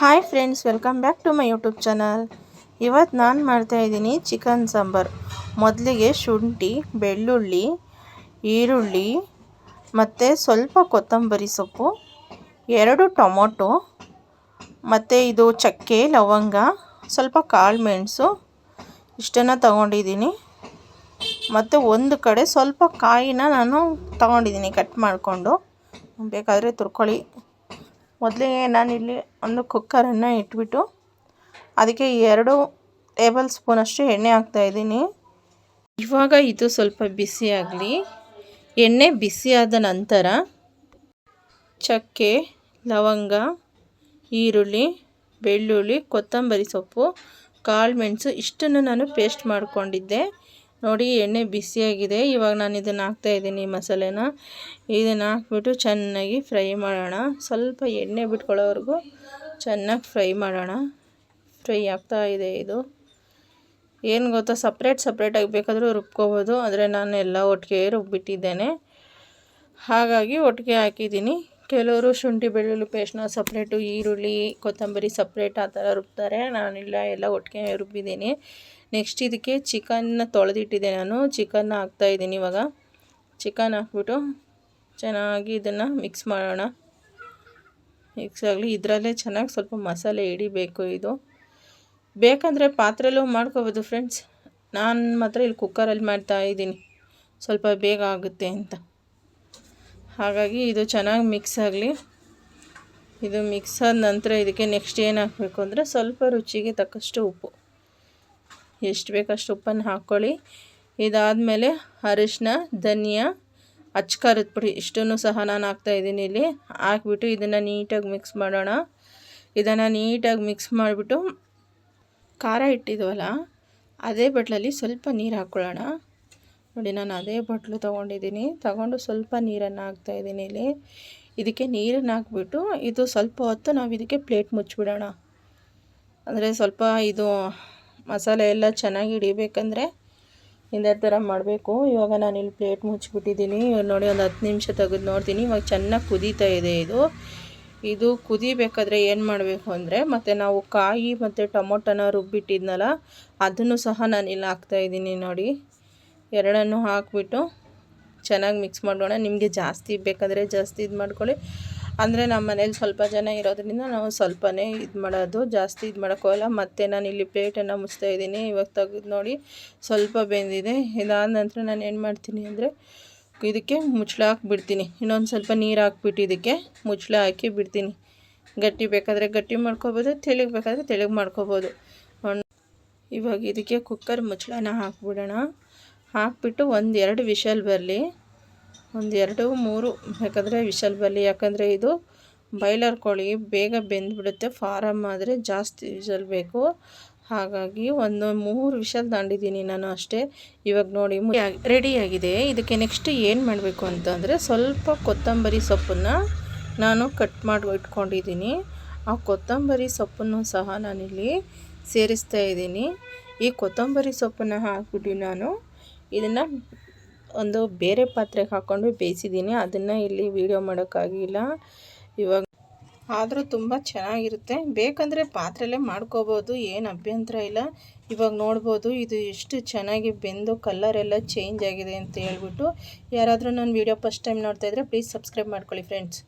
Hi friends welcome back to my YouTube channel ಇವತ್ತು ನಾನು ಮಾಡ್ತಾಯಿದ್ದೀನಿ ಚಿಕನ್ ಸಾಂಬಾರು. ಮೊದಲಿಗೆ ಶುಂಠಿ, ಬೆಳ್ಳುಳ್ಳಿ, ಈರುಳ್ಳಿ ಮತ್ತು ಸ್ವಲ್ಪ ಕೊತ್ತಂಬರಿ ಸೊಪ್ಪು, ಎರಡು ಟೊಮೊಟೊ ಮತ್ತು ಇದು ಚಕ್ಕೆ, ಲವಂಗ, ಸ್ವಲ್ಪ ಕಾಳು ಮೆಣಸು ಇಷ್ಟನ್ನು ತಗೊಂಡಿದ್ದೀನಿ. ಮತ್ತು ಒಂದು ಕಡೆ ಸ್ವಲ್ಪ ಕಾಯಿನ ನಾನು ತಗೊಂಡಿದ್ದೀನಿ ಕಟ್ ಮಾಡಿಕೊಂಡು. ಬೇಕಾದರೆ ತುರ್ಕೊಳ್ಳಿ. ಮೊದಲಿಗೆ ನಾನಿಲ್ಲಿ ಒಂದು ಕುಕ್ಕರನ್ನು ಇಟ್ಬಿಟ್ಟು ಅದಕ್ಕೆ ಎರಡು ಟೇಬಲ್ ಸ್ಪೂನಷ್ಟು ಎಣ್ಣೆ ಹಾಕ್ತಾಯಿದ್ದೀನಿ ಇವಾಗ ಇದು ಸ್ವಲ್ಪ ಬಿಸಿ ಆಗಲಿ. ಎಣ್ಣೆ ಬಿಸಿಯಾದ ನಂತರ ಚಕ್ಕೆ, ಲವಂಗ, ಈರುಳ್ಳಿ, ಬೆಳ್ಳುಳ್ಳಿ, ಕೊತ್ತಂಬರಿ ಸೊಪ್ಪು, ಕಾಳು ಮೆಣಸು ಇಷ್ಟನ್ನು ನಾನು ಪೇಸ್ಟ್ ಮಾಡಿಕೊಂಡಿದ್ದೆ. ನೋಡಿ ಎಣ್ಣೆ ಬಿಸಿಯಾಗಿದೆ. ಇವಾಗ ನಾನು ಇದನ್ನು ಹಾಕ್ತಾ ಇದ್ದೀನಿ ಮಸಾಲೆನ. ಇದನ್ನು ಹಾಕ್ಬಿಟ್ಟು ಚೆನ್ನಾಗಿ ಫ್ರೈ ಮಾಡೋಣ. ಸ್ವಲ್ಪ ಎಣ್ಣೆ ಬಿಟ್ಕೊಳ್ಳೋವರೆಗೂ ಚೆನ್ನಾಗಿ ಫ್ರೈ ಮಾಡೋಣ. ಫ್ರೈ ಆಗ್ತಾ ಇದೆ ಇದು. ಏನು ಗೊತ್ತಾ? ಸಪ್ರೇಟ್ ಸಪ್ರೇಟಾಗಿ ಬೇಕಾದರೂ ರುಬ್ಕೋಬೋದು. ಆದರೆ ನಾನು ಎಲ್ಲ ಒಟ್ಟಿಗೆ ರುಬ್ಬಿಟ್ಟಿದ್ದೇನೆ. ಹಾಗಾಗಿ ಒಟ್ಟಿಗೆ ಹಾಕಿದ್ದೀನಿ. ಕೆಲವರು ಶುಂಠಿ, ಬೆಳ್ಳುಳ್ಳಿ ಪೇಸ್ಟ್ನ ಸಪ್ರೇಟು, ಈರುಳ್ಳಿ, ಕೊತ್ತಂಬರಿ ಸಪ್ರೇಟ್ ಆ ಥರ ರುಬ್ತಾರೆ. ನಾನಿಲ್ಲ, ಎಲ್ಲ ಒಟ್ಟಿಗೆ ರುಬ್ಬಿದ್ದೀನಿ. ನೆಕ್ಸ್ಟ್ ಇದಕ್ಕೆ ಚಿಕನ್ನ ತೊಳೆದಿಟ್ಟಿದ್ದೆ ನಾನು. ಚಿಕನ್ನ ಹಾಕ್ತಾಯಿದ್ದೀನಿ ಇವಾಗ. ಚಿಕನ್ ಹಾಕ್ಬಿಟ್ಟು ಚೆನ್ನಾಗಿ ಇದನ್ನು ಮಿಕ್ಸ್ ಮಾಡೋಣ. ಮಿಕ್ಸ್ ಆಗಲಿ. ಇದರಲ್ಲೇ ಚೆನ್ನಾಗಿ ಸ್ವಲ್ಪ ಮಸಾಲೆ ಹಿಡಿಬೇಕು ಇದು. ಬೇಕಂದರೆ ಪಾತ್ರೆಯಲ್ಲೂ ಮಾಡ್ಕೋಬೋದು ಫ್ರೆಂಡ್ಸ್. ನಾನು ಮಾತ್ರ ಇಲ್ಲಿ ಕುಕ್ಕರಲ್ಲಿ ಮಾಡ್ತಾ ಇದ್ದೀನಿ. ಸ್ವಲ್ಪ ಬೇಗ ಆಗುತ್ತೆ ಅಂತ. ಹಾಗಾಗಿ ಇದು ಚೆನ್ನಾಗಿ ಮಿಕ್ಸ್ ಆಗಲಿ. ಇದು ಮಿಕ್ಸ್ ಆದ ನಂತರ ಇದಕ್ಕೆ ನೆಕ್ಸ್ಟ್ ಏನು ಹಾಕಬೇಕು ಅಂದರೆ ಸ್ವಲ್ಪ ರುಚಿಗೆ ತಕ್ಕಷ್ಟು ಉಪ್ಪು. ಎಷ್ಟು ಬೇಕಷ್ಟು ಉಪ್ಪನ್ನು ಹಾಕ್ಕೊಳ್ಳಿ. ಇದಾದಮೇಲೆ ಅರಿಶಿನ, ಧನಿಯಾ ಅಚ್ಕಾರದ ಪುಡಿ ಇಷ್ಟನ್ನು ಸಹ ನಾನು ಹಾಕ್ತಾಯಿದ್ದೀನಿ ಇಲ್ಲಿ. ಹಾಕ್ಬಿಟ್ಟು ಇದನ್ನು ನೀಟಾಗಿ ಮಿಕ್ಸ್ ಮಾಡೋಣ. ಇದನ್ನು ನೀಟಾಗಿ ಮಿಕ್ಸ್ ಮಾಡಿಬಿಟ್ಟು ಖಾರ ಇಟ್ಟಿದ್ವಲ್ಲ, ಅದೇ ಬಟ್ಲಲ್ಲಿ ಸ್ವಲ್ಪ ನೀರು ಹಾಕ್ಕೊಳ್ಳೋಣ. ನೋಡಿ, ನಾನು ಅದೇ ಬಟ್ಲು ತೊಗೊಂಡಿದ್ದೀನಿ. ತಗೊಂಡು ಸ್ವಲ್ಪ ನೀರನ್ನು ಹಾಕ್ತಾಯಿದ್ದೀನಿ ಇಲ್ಲಿ. ಇದಕ್ಕೆ ನೀರನ್ನು ಹಾಕ್ಬಿಟ್ಟು ಇದು ಸ್ವಲ್ಪ ಹೊತ್ತು ನಾವು ಇದಕ್ಕೆ ಪ್ಲೇಟ್ ಮುಚ್ಚಿಬಿಡೋಣ. ಅಂದರೆ ಸ್ವಲ್ಪ ಇದು ಮಸಾಲೆ ಎಲ್ಲ ಚೆನ್ನಾಗಿ ಹಿಡಿಬೇಕಂದ್ರೆ ಇದೇ ಥರ ಮಾಡಬೇಕು. ಇವಾಗ ನಾನು ಇಲ್ಲಿ ಪ್ಲೇಟ್ ಮುಚ್ಚಿಬಿಟ್ಟಿದ್ದೀನಿ. ನೋಡಿ ಒಂದು ಹತ್ತು ನಿಮಿಷ ತೆಗೆದು ನೋಡ್ತೀನಿ. ಇವಾಗ ಚೆನ್ನಾಗಿ ಕುದೀತಾ ಇದೆ ಇದು. ಇದು ಕುದಿಬೇಕಾದ್ರೆ ಏನು ಮಾಡಬೇಕು ಅಂದರೆ, ಮತ್ತು ನಾವು ಕಾಯಿ ಮತ್ತು ಟೊಮೊಟೊನ ರುಬ್ಬಿಟ್ಟಿದ್ನಲ್ಲ, ಅದನ್ನು ಸಹ ನಾನು ಇಲ್ಲಿ ಹಾಕ್ತಾಯಿದ್ದೀನಿ ನೋಡಿ. ಎರಡನ್ನು ಹಾಕ್ಬಿಟ್ಟು ಚೆನ್ನಾಗಿ ಮಿಕ್ಸ್ ಮಾಡೋಣ. ನಿಮಗೆ ಜಾಸ್ತಿ ಬೇಕಾದರೆ ಜಾಸ್ತಿ ಇದು ಮಾಡ್ಕೊಳ್ಳಿ. ಅಂದರೆ ನಮ್ಮ ಮನೇಲಿ ಸ್ವಲ್ಪ ಜನ ಇರೋದ್ರಿಂದ ನಾವು ಸ್ವಲ್ಪನೇ ಇದು ಮಾಡೋದು, ಜಾಸ್ತಿ ಇದು ಮಾಡೋಕ್ಕೋಗಲ್ಲ. ಮತ್ತು ನಾನು ಇಲ್ಲಿ ಪ್ಲೇಟನ್ನು ಮುಚ್ತಾ ಇದ್ದೀನಿ. ಇವಾಗ ತೆಗೆದು ನೋಡಿ ಸ್ವಲ್ಪ ಬೆಂದಿದೆ. ಇದಾದ ನಂತರ ನಾನು ಏನು ಮಾಡ್ತೀನಿ ಅಂದರೆ ಇದಕ್ಕೆ ಮುಚ್ಚಳ ಹಾಕ್ಬಿಡ್ತೀನಿ. ಇನ್ನೊಂದು ಸ್ವಲ್ಪ ನೀರು ಹಾಕ್ಬಿಟ್ಟು ಇದಕ್ಕೆ ಮುಚ್ಚಳ ಹಾಕಿ ಬಿಡ್ತೀನಿ. ಗಟ್ಟಿ ಬೇಕಾದರೆ ಗಟ್ಟಿ ಮಾಡ್ಕೊಬೋದು ತೆಳಗೆ ಬೇಕಾದರೆ ತೆಳಗೆ ಮಾಡ್ಕೊಬೋದು. ಇವಾಗ ಇದಕ್ಕೆ ಕುಕ್ಕರ್ ಮುಚ್ಚಳನ ಹಾಕ್ಬಿಡೋಣ. ಹಾಕ್ಬಿಟ್ಟು ಒಂದು ಎರಡು ವಿಷಲ್ ಬರಲಿ. ಒಂದು ಎರಡು ಮೂರು, ಯಾಕಂದರೆ ವಿಶಲ್ ಬಲ್ಲಿ ಯಾಕಂದರೆ ಇದು ಬಾಯ್ಲರ್ ಕೋಳಿ, ಬೇಗ ಬೆಂದುಬಿಡುತ್ತೆ, ಫಾರಮ್ ಆದರೆ ಜಾಸ್ತಿ ವಿಶಲ್ ಬೇಕು. ಹಾಗಾಗಿ ಒಂದು ಮೂರು ವಿಶಲ್ ದಾಂಡಿದ್ದೀನಿ ನಾನು ಅಷ್ಟೇ. ಇವಾಗ ನೋಡಿ ರೆಡಿಯಾಗಿದೆ ಇದಕ್ಕೆ ನೆಕ್ಸ್ಟ್ ಏನು ಮಾಡಬೇಕು ಅಂತಂದರೆ ಸ್ವಲ್ಪ ಕೊತ್ತಂಬರಿ ಸೊಪ್ಪನ್ನು ನಾನು ಕಟ್ ಮಾಡಿ ಇಟ್ಕೊಂಡಿದ್ದೀನಿ. ಆ ಕೊತ್ತಂಬರಿ ಸೊಪ್ಪನ್ನು ಸಹ ನಾನಿಲ್ಲಿ ಸೇರಿಸ್ತಾ ಇದ್ದೀನಿ. ಈ ಕೊತ್ತಂಬರಿ ಸೊಪ್ಪನ್ನು ಹಾಕ್ಬಿಟ್ಟು ನಾನು ಇದನ್ನು ಒಂದು ಬೇರೆ ಪಾತ್ರೆಗೆ ಹಾಕ್ಕೊಂಡು ಬೇಯಿಸಿದ್ದೀನಿ. ಅದನ್ನು ಇಲ್ಲಿ ವೀಡಿಯೋ ಮಾಡೋಕ್ಕಾಗಿಲ್ಲ. ಇವಾಗ ಆದರೂ ತುಂಬ ಚೆನ್ನಾಗಿರುತ್ತೆ. ಬೇಕಂದರೆ ಪಾತ್ರೆಲೇ ಮಾಡ್ಕೋಬೋದು. ಏನು ಅಭ್ಯಂತರ ಇಲ್ಲ. ಇವಾಗ ನೋಡ್ಬೋದು, ಇದು ಎಷ್ಟು ಚೆನ್ನಾಗಿ ಬೆಂದು ಕಲ್ಲರೆಲ್ಲ ಚೇಂಜ್ ಆಗಿದೆ ಅಂತ ಹೇಳ್ಬಿಟ್ಟು ಯಾರಾದರೂ ನನ್ನ ವೀಡಿಯೋ ಫಸ್ಟ್ ಟೈಮ್ ನೋಡ್ತಾಯಿದ್ರೆ ಪ್ಲೀಸ್ ಸಬ್ಸ್ಕ್ರೈಬ್ ಮಾಡ್ಕೊಳ್ಳಿ ಫ್ರೆಂಡ್ಸ್